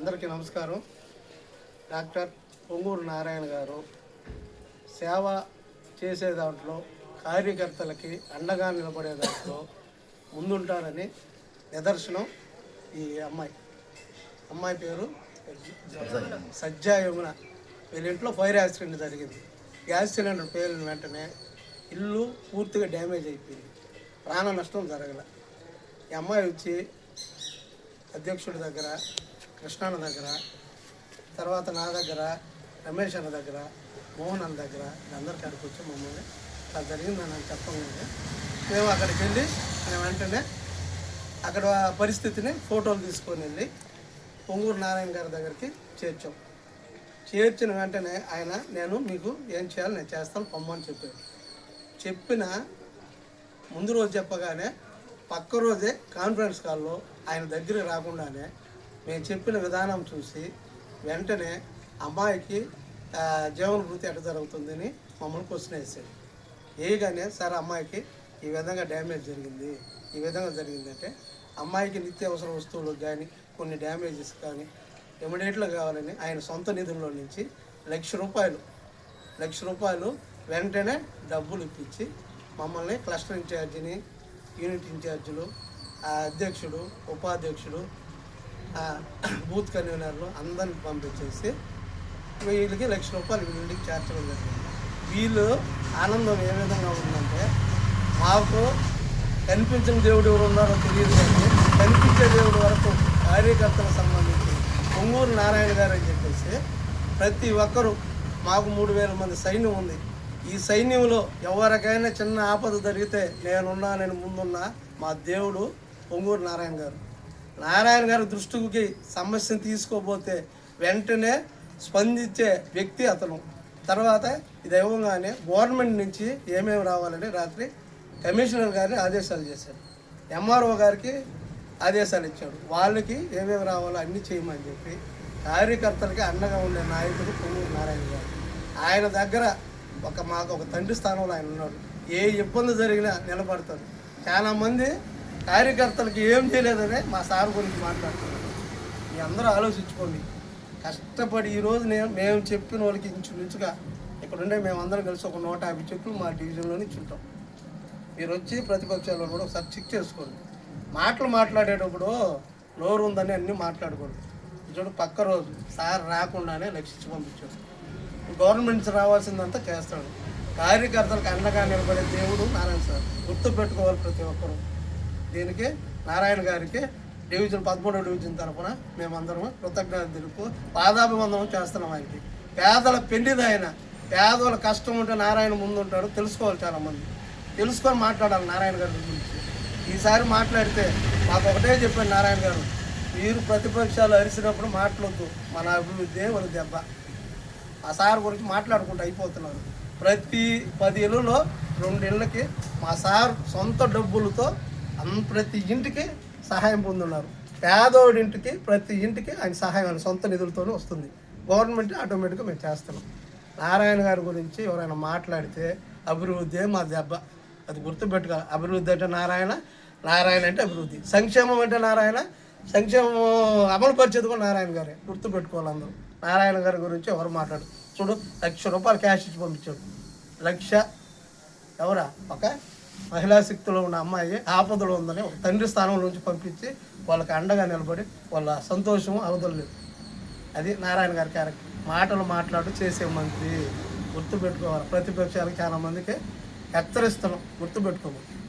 అందరికీ నమస్కారం. డాక్టర్ పొంగూరు నారాయణ గారు సేవ చేసే దాంట్లో కార్యకర్తలకి అండగా నిలబడే దాంట్లో ముందుంటారని నిదర్శనం ఈ అమ్మాయి. అమ్మాయి పేరు సజ్జా యమున. వీళ్ళ ఇంట్లో ఫైర్ యాక్సిడెంట్ జరిగింది. గ్యాస్ సిలిండర్ పేలిన వెంటనే ఇల్లు పూర్తిగా డ్యామేజ్ అయిపోయింది. ప్రాణ నష్టం జరగల. ఈ అమ్మాయి వచ్చి అధ్యక్షుడి దగ్గర కృష్ణాన్న దగ్గర తర్వాత నా దగ్గర రమేష్ అన్న దగ్గర మోహన్ అన్న దగ్గర అందరి కాడికి వచ్చి మమ్మల్ని అలా జరిగింది నాకు చెప్పగానే మేము అక్కడికి వెళ్ళి మేము వెంటనే అక్కడ పరిస్థితిని ఫోటోలు తీసుకొని వెళ్ళి పొంగూరు నారాయణ గారి దగ్గరికి చేర్చాం. చేర్చిన వెంటనే ఆయన నేను మీకు ఏం చేయాలి నేను చేస్తాను పొమ్మని చెప్పాడు చెప్పిన ముందు రోజు చెప్పగానే పక్క రోజే కాన్ఫరెన్స్ కాల్లో ఆయన దగ్గర రాకుండానే మేము చెప్పిన విధానం చూసి వెంటనే అమ్మాయికి ఆ, ఎట జరుగుతుందని మమ్మల్ని క్వశ్చన్ వేసాడు. వేయగానే సార్ అమ్మాయికి ఈ విధంగా డ్యామేజ్ జరిగింది ఈ విధంగా జరిగిందంటే అమ్మాయికి నిత్యావసర వస్తువులు కానీ కొన్ని డ్యామేజెస్ కానీ ఇమీడియట్గా కావాలని ఆయన సొంత నిధుల్లో నుంచి లక్ష రూపాయలు లక్ష రూపాయలు వెంటనే డబ్బులు ఇప్పించి మమ్మల్ని క్లస్టర్ ఇన్ఛార్జిని యూనిట్ ఇన్ఛార్జీలు అధ్యక్షుడు ఉపాధ్యక్షుడు బూత్ కన్వీనర్లు అందరిని పంపించేసి వీళ్ళకి లక్ష రూపాయలు వీళ్ళకి చేర్చడం జరిగింది. వీళ్ళు ఆనందం ఏ విధంగా ఉందంటే మాకు కనిపించిన దేవుడు ఎవరు ఉన్నారో తెలియదు కానీ కనిపించే దేవుడు వరకు కార్యకర్తలకు సంబంధించి పొంగూరు నారాయణ గారు అని చెప్పేసి ప్రతి ఒక్కరూ మాకు మూడు వేల మంది సైన్యం ఉంది. ఈ సైన్యంలో ఎవరికైనా చిన్న ఆపద జరిగితే నేనున్నా నేను ముందున్నా మా దేవుడు పొంగూరు నారాయణ గారు. నారాయణ గారి దృష్టికి సమస్యను తీసుకోపోతే వెంటనే స్పందించే వ్యక్తి అతను. తర్వాత ఇది ఇవ్వగానే గవర్నమెంట్ నుంచి ఏమేమి రావాలని రాత్రి కమిషనర్ గారిని ఆదేశాలు చేశాడు ఎంఆర్ఓ గారికి ఆదేశాలు ఇచ్చాడు వాళ్ళకి ఏమేమి రావాలో అన్నీ చేయమని చెప్పి కార్యకర్తలకి అండగా ఉండే నాయకుడు పొంగూరు నారాయణ గారు. ఆయన దగ్గర ఒక మాకు ఒక తండ్రి స్థానంలో ఆయన ఉన్నాడు. ఏ ఇబ్బంది జరిగినా నిలబడతాడు. చాలామంది కార్యకర్తలకు ఏం చేయలేదనే మా సార్ గురించి మాట్లాడుతున్నాను మీ అందరూ ఆలోచించుకోండి. కష్టపడి ఈరోజు నేను మేము చెప్పిన వాళ్ళకి ఇంచుమించుగా ఇక్కడ ఉండే మేమందరం కలిసి ఒక నూట యాభై చెట్లు మా డివిజన్లోనే చుంటాం మీరు వచ్చి ప్రతిపక్షాల్లో కూడా ఒకసారి చెక్ చేసుకోండి. మాటలు మాట్లాడేటప్పుడు నోరు ఉందని అన్నీ మాట్లాడకూడదు. చూడు పక్క రోజు సార్ రాకుండానే లక్షించి పంపించాడు గవర్నమెంట్ రావాల్సిందంతా చేస్తాడు. కార్యకర్తలకు అండగా నిలబడే దేవుడు నారాయణ సార్. గుర్తు పెట్టుకోవాలి ప్రతి ఒక్కరు. దీనికి? నారాయణ గారికి డివిజన్ పదమూడవ డివిజన్ తరఫున మేమందరం కృతజ్ఞత తెలుపు పాదాభివందనం చేస్తున్నాం ఆయనకి. పేదల పెళ్ళిది ఆయన. పేదల కష్టం ఉంటే నారాయణ ముందుంటాడు. తెలుసుకోవాలి చాలామంది. తెలుసుకొని మాట్లాడాలి నారాయణ గారి గురించి. ఈసారి మాట్లాడితే మాకు ఒకటే చెప్పాను నారాయణ గారు మీరు ప్రతిపక్షాలు అరిసినప్పుడు మాట్లాడద్దు. మన అభివృద్ధి వాళ్ళ దెబ్బ. ఆ సార్ గురించి మాట్లాడుకుంటూ అయిపోతున్నారు. ప్రతి పది ఇళ్ళలో రెండు ఇళ్ళకి మా సార్ సొంత డబ్బులతో ప్రతి ఇంటికి సహాయం పొందున్నారు. పేదోడింటికి ప్రతి ఇంటికి ఆయన సహాయం సొంత నిధులతోనే వస్తుంది. గవర్నమెంట్ ఆటోమేటిక్గా మేము చేస్తున్నాం. నారాయణ గారి గురించి ఎవరైనా మాట్లాడితే అభివృద్ధి మా దెబ్బ. అది గుర్తుపెట్టుకోవాలి అభివృద్ధి అంటే నారాయణ నారాయణ అంటే అభివృద్ధి. సంక్షేమం అంటే నారాయణ సంక్షేమం అమలు పరిచేది కూడా నారాయణ గారే. గుర్తుపెట్టుకోవాలి అందరూ. నారాయణ గారి గురించి ఎవరు మాట్లాడు చూడు లక్ష రూపాయలు క్యాష్ ఇచ్చి పంపించాడు. లక్ష ఎవరా? ఒక మహిళా శక్తిలో ఉన్న అమ్మాయి ఆపదలో ఉందని ఒక తండ్రి స్థానంలో నుంచి పంపించి వాళ్ళకి అండగా నిలబడి వాళ్ళ సంతోషం అవదలేదు అది నారాయణ గారి క్యారెక్టర్. మాటలు మాట్లాడు చేసే మంత్రి. గుర్తుపెట్టుకోవాలి. ప్రతిపక్షాలు చాలా మందికి హెచ్చరిస్తున్నాం. గుర్తుపెట్టుకోవాలి